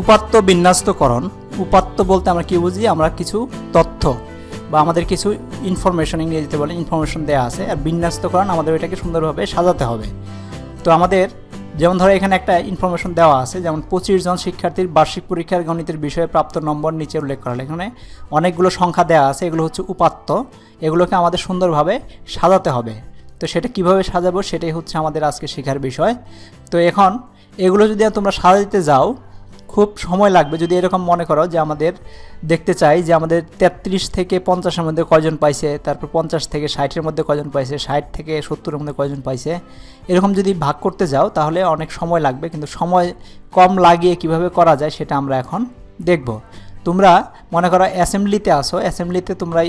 উপাত্ত বিন্যাস্তকরণ, উপাত্ত বলতে আমরা কি বুঝি? আমরা কিছু তথ্য বা আমাদের কিছু ইনফরমেশন ইংরেজিতে বলে ইনফরমেশন দেওয়া আছে, আর বিন্যাস্তকরণ আমাদের এটাকে সুন্দরভাবে সাজাতে হবে। তো আমাদের যেমন ধরো এখানে একটা ইনফরমেশন দেওয়া আছে, যেমন পঁচিশ জন শিক্ষার্থীর বার্ষিক পরীক্ষার গণিতের বিষয়ে প্রাপ্ত নম্বর নিচে উল্লেখ করা এখানে অনেকগুলো সংখ্যা দেওয়া আছে, এগুলো হচ্ছে উপাত্ত। এগুলোকে আমাদের সুন্দরভাবে সাজাতে হবে। তো সেটা কীভাবে সাজাবো? সেটাই হচ্ছে আমাদের আজকে শেখার বিষয়। তো এখন এগুলো যদি তোমরা সাজাতে যাও খুব সময় লাগবে। যদি এরকম মনে করো যে আমাদের দেখতে চাই যে আমাদের তেত্রিশ থেকে পঞ্চাশের মধ্যে কয়জন পাইছে, তারপর পঞ্চাশ থেকে ষাটের মধ্যে কয়জন পাইছে, ষাট থেকে সত্তরের মধ্যে কয়জন পাইছে, এরকম যদি ভাগ করতে যাও তাহলে অনেক সময় লাগবে। কিন্তু সময় কম লাগিয়ে কীভাবে করা যায় সেটা আমরা এখন দেখব। তোমরা মনে করো অ্যাসেম্বলিতে আসো অ্যাসেম্বলিতে তোমরা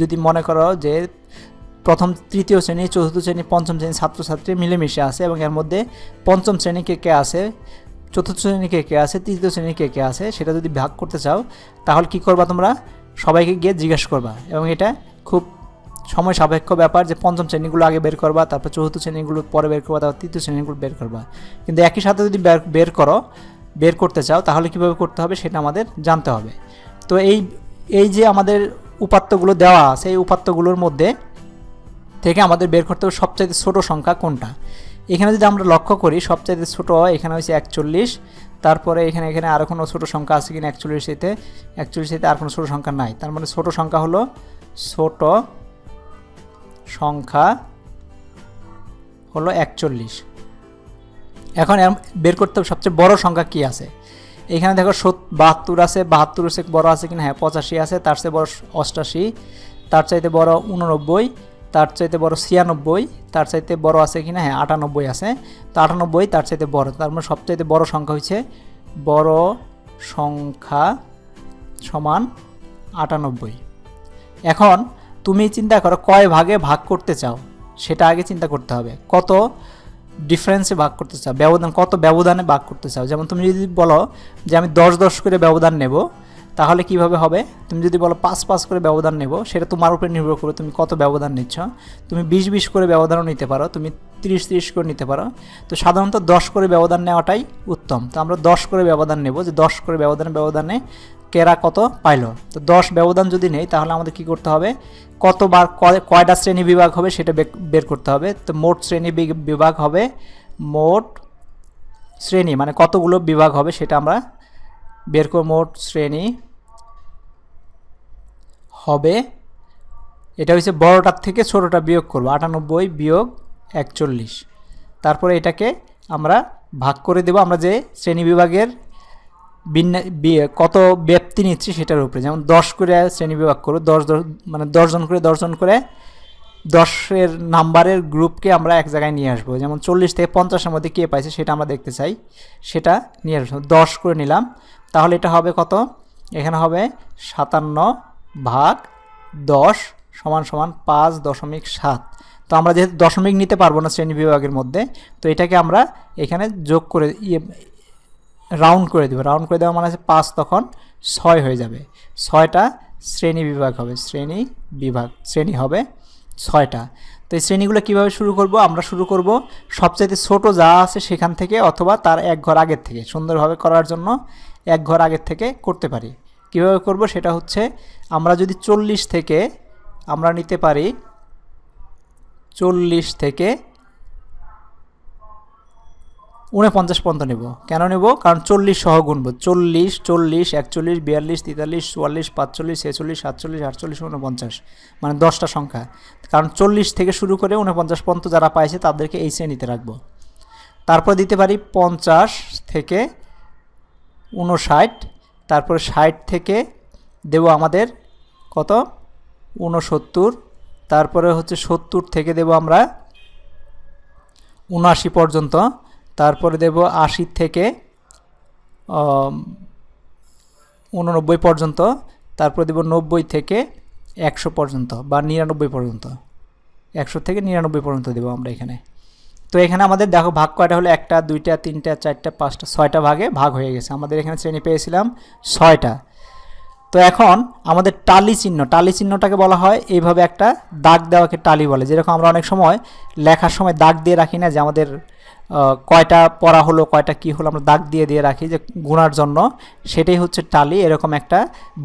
যদি মনে করো যে প্রথম, তৃতীয় শ্রেণি, চতুর্থ শ্রেণি, পঞ্চম শ্রেণি ছাত্রছাত্রী মিলেমিশে আছে এবং এর মধ্যে পঞ্চম শ্রেণি কে কে আছে চতুর্থ শ্রেণি কে কে আছে, তৃতীয় শ্রেণি কে কে আছে, সেটা যদি ভাগ করতে চাও, তাহলে কি করবা তোমরা? সবাইকে গিয়ে জিজ্ঞেস করবা। এবং এটা খুব সময় সাপেক্ষ ব্যাপার যে পঞ্চম শ্রেণীগুলো আগে বের করবা, তারপর চতুর্থ শ্রেণীগুলো পরে বের করবা, তারপর তৃতীয় শ্রেণীগুলো বের করবা। কিন্তু একই সাথে যদি বের- করো, বের করতে চাও, তাহলে কীভাবে করতে হবে সেটা আমাদের জানতে হবে। তো এই এই যে আমাদের উপাত্তগুলো দেওয়া আছে, এই উপাত্তগুলোর মধ্যে থেকে আমাদের বের করতে হবে সবচাইতে ছোট সংখ্যা কোনটা? এখানে যদি আমরা লক্ষ্য করি, সবচাইতে ছোট এখানে হচ্ছে একচল্লিশ। তারপরে এখানে এখানে আরও কোনো ছোটো সংখ্যা আছে কিনা একচল্লিশ এতে একচল্লিশিতে? একচল্লিশিতে আর কোনো ছোটো সংখ্যা নাই। তার মানে ছোটো সংখ্যা হলো ছোট সংখ্যা হলো একচল্লিশ। এখন বের করতে হবে সবচেয়ে বড় সংখ্যা কি আছে? এখানে দেখো সত, বাহাত্তর আছে বাহাত্তর আছে বড় আছে কিনা? হ্যাঁ পঁচাশি আছে, তার চেয়ে বড় অষ্টাশি, তার চাইতে বড় উননব্বই তার চাইতে বড় ছিয়ানব্বই, তার চাইতে বড় আছে কিনা? হ্যাঁ আটানব্বই আছে। তো আটানব্বই তার চাইতে বড়, তার মানে সবচাইতে বড় সংখ্যা হচ্ছে বড় সংখ্যা সমান আটানব্বই। এখন তুমি চিন্তা করো কয় ভাগে ভাগ করতে চাও? সেটা আগে চিন্তা করতে হবে। কত ডিফারেন্সে ভাগ করতে চাও? ব্যবধান, কত ব্যবধানে ভাগ করতে চাও? যেমন তুমি যদি বলো যে আমি দশ দশ করে ব্যবধান নেব তাহলে কীভাবে হবে? তুমি যদি বলো পাঁচ পাঁচ করে ব্যবধান নেব, সেটা তোমার উপরে নির্ভর করে তুমি কত ব্যবধান নিচ্ছ। তুমি বিশ বিশ করে ব্যবধানও নিতে পারো, তুমি তিরিশ তিরিশ করে নিতে পারো। তো সাধারণত দশ করে ব্যবধান নেওয়াটাই উত্তম। তো আমরা দশ করে ব্যবধান নেব, যে দশ করে ব্যবধান ব্যবধানে কেরা কত পাইলো। তো দশ ব্যবধান যদি নেই, তাহলে আমাদের কি করতে হবে? কতবার কয়- কয়টা শ্রেণি বিভাগ হবে সেটা বের করতে হবে। তো মোট শ্রেণি বিভাগ হবে মোট শ্রেণি মানে কতগুলো বিভাগ হবে সেটা আমরা বের করে মোট শ্রেণি হবে। এটা হচ্ছে বড়টার থেকে ছোটোটা বিয়োগ করব, আটানব্বই বিয়োগ একচল্লিশ। তারপরে এটাকে আমরা ভাগ করে দেব, আমরা যে শ্রেণি বিভাগের কত ব্যক্তি নিচ্ছি সেটার উপরে। যেমন দশ করে শ্রেণি বিভাগ করো দশ দশ মানে দশজন করে দশজন করে দশের নাম্বারের গ্রুপকে আমরা এক জায়গায় নিয়ে আসব। যেমন চল্লিশ থেকে পঞ্চাশের মধ্যে কে পাইছে সেটা আমরা দেখতে চাই, সেটা নিয়ে আসব। দশ করে নিলাম, তাহলে এটা হবে কত? এখানে হবে সাতান্ন ভাগ দশ সমান সমান পাঁচ দশমিক সাত। তো আমরা যেহেতু দশমিক নিতে পারব না শ্রেণি বিভাগের মধ্যে, তো এটাকে আমরা এখানে যোগ করে ইয়ে রাউন্ড করে দেবো। রাউন্ড করে দেওয়া মানে হচ্ছে পাঁচ তখন ছয় হয়ে যাবে। ছয়টা শ্রেণি বিভাগ হবে, শ্রেণি বিভাগ, শ্রেণি হবে ছয়টা। তো এই শ্রেণীগুলো কীভাবে শুরু করব? আমরা শুরু করব সবচাইতে ছোট যা আছে সেখান থেকে অথবা তার এক ঘর আগের থেকে, সুন্দরভাবে করার জন্য এক ঘর আগের থেকে করতে পারি। কীভাবে করব? সেটা হচ্ছে আমরা যদি চল্লিশ থেকে আমরা নিতে পারি চল্লিশ থেকে উনপঞ্চাশ পর্যন্ত নেব। কেন নেব? কারণ চল্লিশ সহ গুনবো চল্লিশ চল্লিশ, একচল্লিশ, বিয়াল্লিশ, তেতাল্লিশ, চুয়াল্লিশ, পাঁচচল্লিশ, ছেচল্লিশ, সাতচল্লিশ, আটচল্লিশ উনপঞ্চাশ মানে দশটা সংখ্যা। কারণ চল্লিশ থেকে শুরু করে উনপঞ্চাশ পর্যন্ত যারা পাইছে তাদেরকে এই শ্রেণীতে রাখব। তারপর দিতে পারি পঞ্চাশ থেকে উনষাট তারপরে ষাট থেকে দেব আমাদের কত? উনসত্তর তারপরে হচ্ছে সত্তর থেকে দেব আমরা উনআশি পর্যন্ত। তারপরে দেব আশি থেকে উননব্বই পর্যন্ত। তারপরে দেব নব্বই থেকে একশো পর্যন্ত বা নিরানব্বই পর্যন্ত। একশো থেকে নিরানব্বই পর্যন্ত দেবো আমরা এখানে। তো এখানে আমাদের দেখো ভাগ কয়টা হলো? একটা, দুইটা, তিনটা, চারটা, পাঁচটা, ছয়টা ভাগে ভাগ হয়ে গেছে। আমাদের এখানে শ্রেণি পেয়েছিলাম ছয়টা। তো এখন আমাদের টালি চিহ্ন, টালি চিহ্নটাকে বলা হয় এইভাবে একটা দাগ দেওয়াকে টালি বলে। যেরকম আমরা অনেক সময় লেখার সময় দাগ দিয়ে রাখি না, যে আমাদের কয়টা পড়া হলো, কয়টা কি হলো, আমরা দাগ দিয়ে দিয়ে রাখি যে গুণার জন্য। সেটাই হচ্ছে টালি, এরকম একটা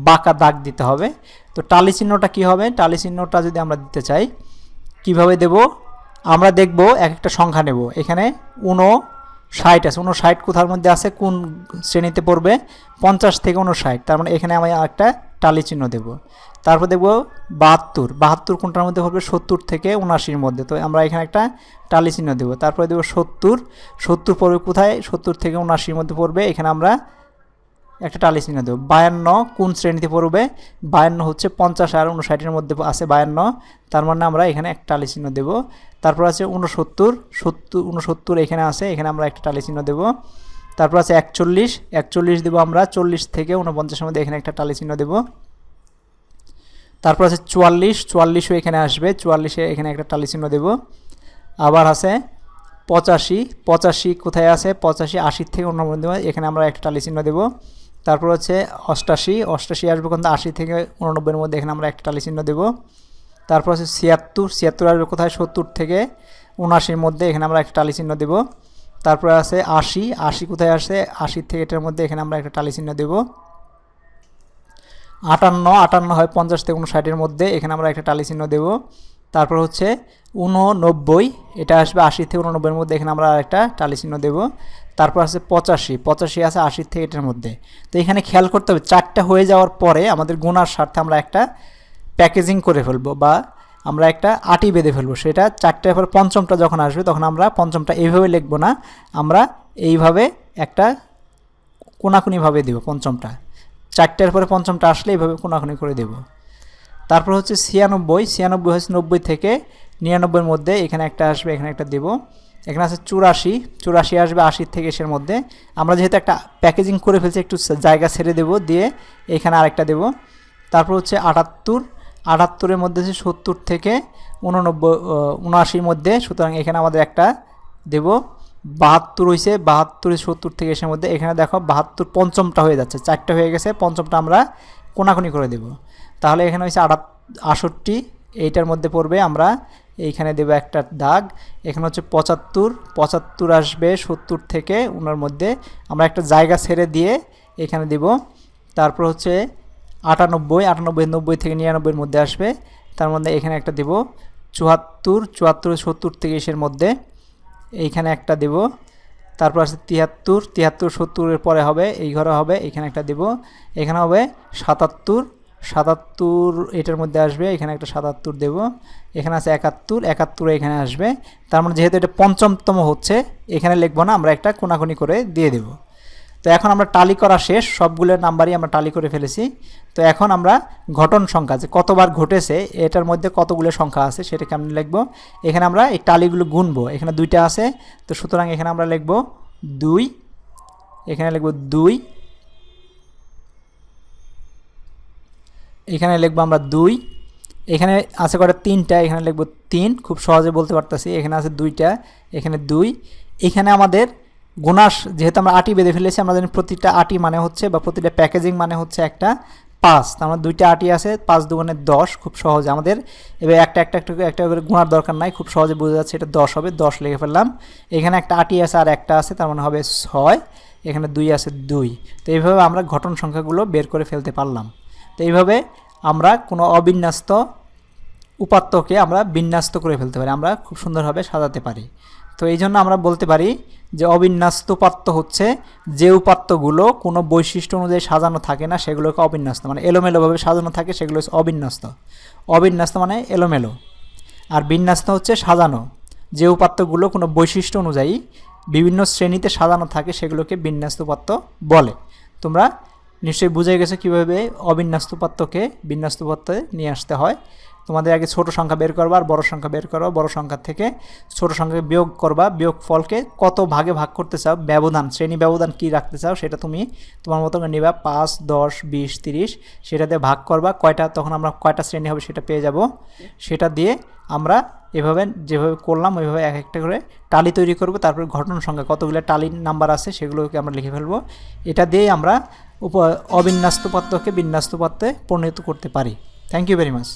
বাঁকা দাগ দিতে হবে। তো টালি চিহ্নটা কি হবে? টালি চিহ্নটা যদি আমরা দিতে চাই, কীভাবে দেব? আমরা দেখব এক একটা সংখ্যা নেব। এখানে উনো ষাট আছে। উনষাট কোথার মধ্যে আছে? কোন শ্রেণীতে পড়বে? পঞ্চাশ থেকে উনষাট তার মানে এখানে আমি একটা টালি চিহ্ন দেব। তারপর দেখব বাহাত্তর। বাহাত্তর কোনটার মধ্যে পড়বে? সত্তর থেকে উনআশির মধ্যে। তো আমরা এখানে একটা টালি চিহ্ন দেবো। তারপরে দেবো সত্তর। সত্তর পড়বে কোথায়? সত্তর থেকে উনআশির মধ্যে পড়বে। এখানে আমরা একটা টালি চিহ্ন দেবো বায়ান্ন কোন শ্রেণীতে পড়বে? বায়ান্ন হচ্ছে পঞ্চাশ আর উনষাটের মধ্যে আছে বায়ান্ন। তার মানে আমরা এখানে একটা টালি চিহ্ন দেবো। তারপর আছে উনসত্তর সত্তর উনসত্তর এখানে আছে, এখানে আমরা একটা টালি চিহ্ন দেবো। তারপর আছে একচল্লিশ। একচল্লিশ দেবো আমরা, চল্লিশ থেকে উনপঞ্চাশের মধ্যে এখানে একটা টালি চিহ্ন দেবো। তারপর আছে চুয়াল্লিশ। চুয়াল্লিশও এখানে আসবে। চুয়াল্লিশে এখানে একটা টালি চিহ্ন দেবো। আবার আছে পঁচাশি। পঁচাশি কোথায় আছে? পঁচাশি আশির থেকে উননব্বই এখানে আমরা একটা টালি চিহ্ন দেবো। তারপর হচ্ছে অষ্টাশি অষ্টাশি আসবে কিন্তু আশি থেকে উননব্বইয়ের মধ্যে, এখানে আমরা একটা টালি চিহ্ন দেবো। তারপর হচ্ছে ছিয়াত্তর ছিয়াত্তর আসবে কোথায়? সত্তর থেকে উনআশির মধ্যে, এখানে আমরা একটা টালি চিহ্ন দেবো। তারপরে আছে আশি আশি কোথায় আসে? আশির থেকে এটার মধ্যে, এখানে আমরা একটা টালি চিহ্ন দেবো। আটান্ন আটান্ন হয় পঞ্চাশ থেকে উনষাটের মধ্যে, এখানে আমরা একটা টালি চিহ্ন দেবো। তারপর হচ্ছে উননব্বই এটা আসবে আশি থেকে উননব্বইয়ের মধ্যে, এখানে আমরা একটা টালি চিহ্ন দেবো। তারপর আছে পঁচাশি পঁচাশি আছে আশির থেকে এটার মধ্যে। তো এখানে খেয়াল করতে হবে, চারটা হয়ে যাওয়ার পরে আমাদের গুণার স্বার্থে আমরা একটা প্যাকেজিং করে ফেলব বা আমরা একটা আটি বেঁধে ফেলব। সেটা চারটার পর পঞ্চমটা যখন আসবে, তখন আমরা পঞ্চমটা এইভাবে লিখব না, আমরা এইভাবে একটা কোনাকুনিভাবে দেবো পঞ্চমটা। চারটার পরে পঞ্চমটা আসলে এইভাবে কোনাকুনি করে দেব। তারপর হচ্ছে ছিয়ানব্বই ছিয়ানব্বই হচ্ছে নব্বই থেকে নিরানব্বইয়ের মধ্যে এখানে একটা আসবে, এখানে একটা দেব। এখানে আছে চুরাশি চুরাশি আসবে আশির থেকে এসের মধ্যে। আমরা যেহেতু একটা প্যাকেজিং করে ফেলছি, একটু জায়গা ছেড়ে দেব দিয়ে এখানে আরেকটা দেব। তারপর হচ্ছে আটাত্তর, আটাত্তরের মধ্যে হচ্ছে সত্তর থেকে উননব্বই উনআশির মধ্যে, সুতরাং এখানে আমাদের একটা দেব। বাহাত্তর হয়েছে বাহাত্তর সত্তর থেকে এসের মধ্যে। এখানে দেখো বাহাত্তর পঞ্চমটা হয়ে যাচ্ছে, চারটা হয়ে গেছে, পঞ্চমটা আমরা কোনাকুনি করে দেব। তাহলে এখানে হয়েছে আটাত আষট্টি, এইটার মধ্যে পড়বে আমরা, এইখানে দেবো একটা দাগ, এখানে হচ্ছে পঁচাত্তর পঁচাত্তর আসবে সত্তর থেকে ওনার মধ্যে আমরা একটা জায়গা ছেড়ে দিয়ে এখানে দেব। তারপর হচ্ছে আটানব্বই আটানব্বই, নব্বই থেকে নিরানব্বইয়ের মধ্যে আসবে। তার মধ্যে এখানে একটা দেব, চুয়াত্তর চুয়াত্তর, সত্তর থেকে এসের মধ্যে, এইখানে একটা দেব। তারপর আছে তিয়াত্তর তিয়াত্তর সত্তরের পরে হবে, এই ঘরে হবে, এখানে একটা দেব। এখানে হবে সাতাত্তর সাতাত্তর এটার মধ্যে আসবে, এখানে একটা সাতাত্তর দেব। এখানে আছে একাত্তর একাত্তর এখানে আসবে। তার মানে যেহেতু এটা পঞ্চমতম হচ্ছে, এখানে লিখব না, আমরা একটা কোনাকুনি করে দিয়ে দেব। তো এখন আমরা টালি করা শেষ সবগুলোর নাম্বারই আমরা টালি করে ফেলেছি। তো এখন আমরা ঘটন সংখ্যা যে কতবার ঘটেছে, এটার মধ্যে কতগুলো সংখ্যা আছে সেটা কেমন লিখব। এখানে আমরা এই টালিগুলো গুনবো। এখানে দুইটা আছে, তো সুতরাং এখানে আমরা লিখব দুই, এখানে লিখব দুই, এখানে লিখব আমরা দুই, এখানে আছে কটা তিনটা, এখানে লিখব তিন, খুব সহজে বলতে পারতেছি। এখানে আছে দুইটা, এখানে দুই, এখানে আমাদের গুণাস যেহেতু আমরা আটি বেঁধে ফেলেছি, আমরা জানি প্রতিটা আটি মানে হচ্ছে বা প্রতিটা প্যাকেজিং মানে হচ্ছে একটা পাঁচ। তার মানে দুইটা আটি আছে, পাঁচ দুগুণে দশ, খুব সহজে আমাদের। এবার একটা একটা একটা একটা করে গুণার দরকার নাই, খুব সহজে বোঝা যাচ্ছে এটা দশ হবে, দশ লিখে ফেললাম। এখানে একটা আটি আছে আর একটা আছে, তার মানে হবে ছয়, এখানে দুই আছে দুই। তো এইভাবে আমরা ঘটন সংখ্যাগুলো বের করে ফেলতে পারলাম। তো এইভাবে আমরা কোনো অবিন্যস্ত উপাত্তকে আমরা বিন্যস্ত করে ফেলতে পারি, আমরা খুব সুন্দরভাবে সাজাতে পারি। তো এই জন্য আমরা বলতে পারি যে অবিন্যস্ত উপাত্ত হচ্ছে যে উপাত্তগুলো কোনো বৈশিষ্ট্য অনুযায়ী সাজানো থাকে না, সেগুলোকে অবিন্যস্ত। মানে এলোমেলোভাবে সাজানো থাকে, সেগুলো হচ্ছে অবিন্যস্ত। অবিন্যস্ত মানে এলোমেলো। আর বিন্যস্ত হচ্ছে সাজানো। যে উপাত্তগুলো কোনো বৈশিষ্ট্য অনুযায়ী বিভিন্ন শ্রেণীতে সাজানো থাকে, সেগুলোকে বিন্যস্ত উপাত্ত বলে। তোমরা নিশ্চয়ই বুঝে গেছো কীভাবে অবিন্যস্ত উপাত্তকে বিন্যস্ত উপাত্তে নিয়ে আসতে হয়। তোমাদের আগে ছোট সংখ্যা বের করবা আর বড় সংখ্যা বের করবা। বড় সংখ্যা থেকে ছোট সংখ্যা বিয়োগ করবা। বিয়োগ ফলকে কত ভাগে ভাগ করতে চাও? ব্যবধান, শ্রেণি ব্যবধান কি রাখতে চাও সেটা তুমি তোমার মতো নিবা। পাঁচ, দশ, বিশ, তিরিশ, সেটাতে ভাগ করবা। কয়টা? তখন আমরা কয়টা শ্রেণি হবে সেটা পেয়ে যাব। সেটা দিয়ে আমরা এভাবে যেভাবে করলাম, ওইভাবে এক একটা করে টালি তৈরি করব। তারপর ঘটন সংখ্যা, কতগুলো টালির নাম্বার আছে সেগুলোকে আমরা লিখে ফেলব। এটা দিয়েই আমরা উপ অবিন্যস্ত পাত্রকে বিন্যস্ত পাত্রে পরিণত করতে পারি। Thank you very much